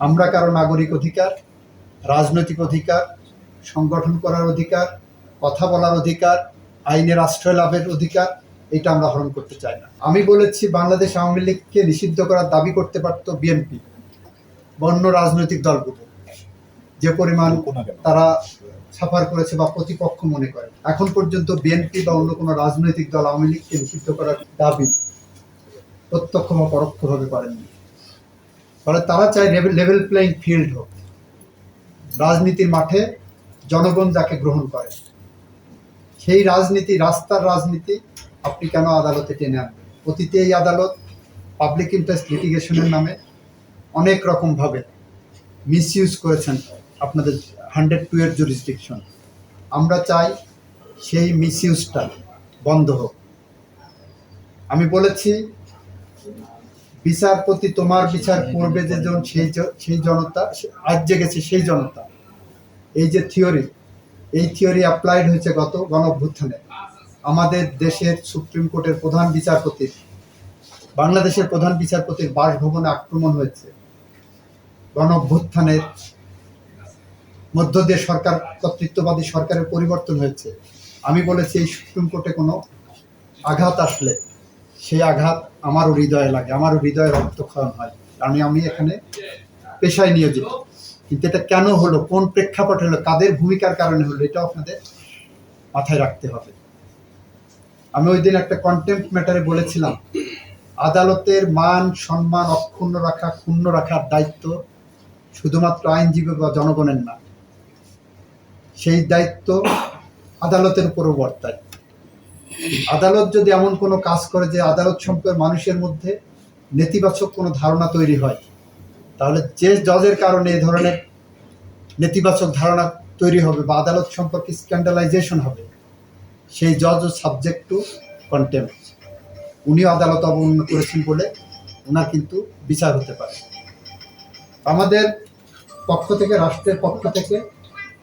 আমরা কারও নাগরিক অধিকার রাজনৈতিক অধিকার সংগঠন করার অধিকার কথা বলার অধিকার আইনের আশ্রয় লাভের অধিকার এটা আমরা হরণ করতে চাই না। আমি বলেছি বাংলাদেশ আওয়ামী লীগকে নিষিদ্ধ করার দাবি করতে পারত বিএনপি বন্য রাজনৈতিক দলগুলো। যে পরিমাণ তারা সাফার করেছে বা প্রতিপক্ষ মনে করে। এখন পর্যন্ত বিএনপি বা অন্য কোনো রাজনৈতিক দল আওয়ামী লীগকে নিষিদ্ধ করার দাবি প্রত্যক্ষ বা পরোক্ষভাবে করেননি। ফলে তারা চায় লেভেল প্লেইং ফিল্ড হোক। রাজনীতির মাঠে জনগণ যাকে গ্রহণ করে। সেই রাজনীতি, রাস্তার রাজনীতি আপনি কেন আদালতে টেনে আনবেন? অতীতে এই আদালত পাবলিক ইন্টারেস্ট লিটিগেশনের নামে অনেক রকমভাবে মিসইউজ করেছেন আপনাদের হান্ড্রেড টু এর জুরিসডিকশন আমরা চাই সেই মিসইউজটা বন্ধ হোক। আমি বলেছি বিচারপতি তোমার বিচার করবে যে জন সেই সেই জনতা আজ জেগেছে সেই জনতা। এই যে থিওরি এই থিওরি অ্যাপ্লাইড হয়েছে গত গণ অভ্যুত্থানে আমাদের দেশের সুপ্রিম কোর্টের প্রধান বিচারপতির বাংলাদেশের প্রধান বিচারপতির বাসভবনে আক্রমণ হয়েছে। গণ অভ্যুত্থানের মধ্য দিয়ে সরকার কর্তৃত্ববাদী সরকারের পরিবর্তন হয়েছে। আমি বলেছি এই সুপ্রিম কোর্টে কোনো আঘাত আসলে সেই আঘাত আমারও হৃদয়ে লাগে, আমারও হৃদয়ে রক্তক্ষরণ হয়। কারণ আমি এখানে পেশায় নিয়োজিত। কিন্তু এটা কেন হলো, কোন প্রেক্ষাপট হলো, কাদের ভূমিকার কারণে হলো, এটাও আপনাদের মাথায় রাখতে হবে। আমি ওই দিন একটা কন্টেম্প ম্যাটারে বলেছিলাম, আদালতের মান, সম্মান অক্ষুণ্ণ রাখা, ক্ষুণ্ণ রাখার দায়িত্ব শুধুমাত্র আইনজীবী বা জনগণের না, সেই দায়িত্ব আদালতের উপরও বর্তায়। আদালত যদি এমন কোনো কাজ করে যে আদালত সম্পর্কে মানুষের মধ্যে নেতিবাচক কোনো ধারণা তৈরি হয়, তাহলে যে জজের কারণে এই ধরনের নেতিবাচক ধারণা তৈরি হবে বা আদালত সম্পর্কে স্ক্যান্ডালাইজেশন হবে, সেই জজ সাবজেক্ট টু কন্টেম্প। উনিও আদালত অবমাননা করেছেন বলে ওনার কিন্তু বিচার হতে পারে। আমাদের পক্ষ থেকে, রাষ্ট্রের পক্ষ থেকে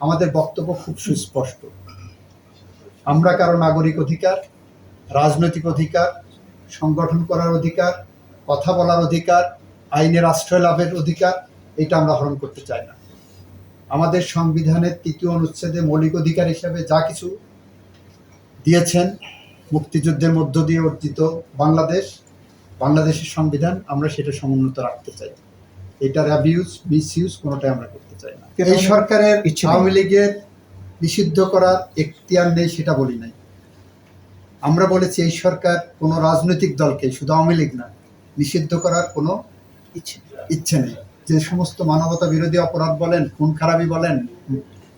আমাদের বক্তব্য খুব সুস্পষ্ট। আমরা কারও নাগরিক অধিকার রাজনৈতিক অধিকার সংগঠন করার অধিকার কথা বলার অধিকার আইনের আশ্রয় লাভের অধিকার এটা আমরা হরণ করতে চাই না। আমাদের সংবিধানের তৃতীয় অনুচ্ছেদে মৌলিক অধিকার হিসাবে যা কিছু দিয়েছেন মুক্তিযুদ্ধের মধ্য দিয়ে অর্জিত বাংলাদেশ বাংলাদেশের সংবিধান আমরা সেটা সমুন্নত রাখতে চাই। এটার অ্যাবিউজ মিসইউজ কোনোটাই আমরা করতে চাই না। এই সরকারের আওয়ামী লীগের নিষিদ্ধ করার এখতিয়ার নেই, সেটা বলি নাই। আমরা বলেছি, এই সরকার কোনো রাজনৈতিক দলকে, শুধু আওয়ামী লীগ না, নিষিদ্ধ করার কোনো ইচ্ছে নেই। যে সমস্ত মানবতা বিরোধী অপরাধ বলেন, খুন খারাপি বলেন,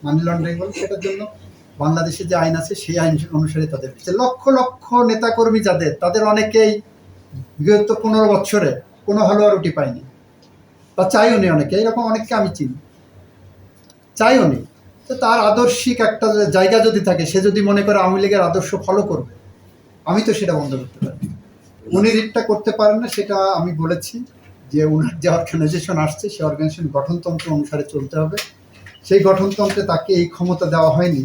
মানি লন্ডারিং বলেন, সেটার জন্য বাংলাদেশে যে আইন আছে, সেই আইন অনুসারে তাদের লক্ষ লক্ষ নেতাকর্মী যাদের, তাদের অনেকেই বিগত পনেরো বছরে কোনো হালুয়া রুটি পায়নি। বা চাইও নি অনেকে, এরকম অনেককে আমি চিনি। চাইও নি। তো তার আদর্শিক একটা জায়গা যদি থাকে সে যদি মনে করে আওয়ামী লীগের আদর্শ ফলো করবে আমি তো সেটা বন্ধ করতে পারি উনি রিটটা করতে পারেন না সেটা আমি বলেছি যে উনার যে অর্গানাইজেশন আসছে সেই অর্গানাইজেশন গঠনতন্ত্র অনুসারে চলতে হবে। সেই গঠনতন্ত্রে তাকে এই ক্ষমতা দেওয়া হয়নি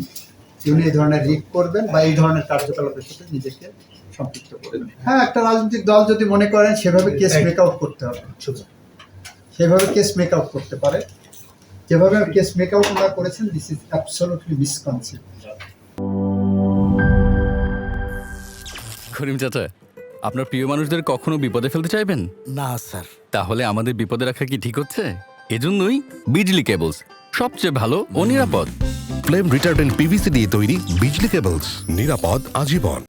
যে উনি এই ধরনের রিট করবেন বা এই ধরনের কার্যকলাপের সাথে নিজেকে সম্পৃক্ত করবেন। হ্যাঁ একটা রাজনৈতিক দল যদি মনে করেন সেভাবে কেস মেক আউট করতে হবে। সেভাবে কেস মেক আউট করতে পারে। যেভাবে কেস মেক আউট ওনারা করেছেন this is absolutely misconception Karim চাচা আপনার প্রিয় মানুষদের কখনো বিপদে ফেলতে চাইবেন? না স্যার। তাহলে আমাদের বিপদে রাখা কি ঠিক হচ্ছে? এজন্যই বিজলি কেবলস সবচেয়ে ভালো ও নিরাপদ। ফ্লেম রিটার্ডেন্ট পিভিসি দিয়ে তৈরি বিজলি কেবলস নিরাপদ আজীবন।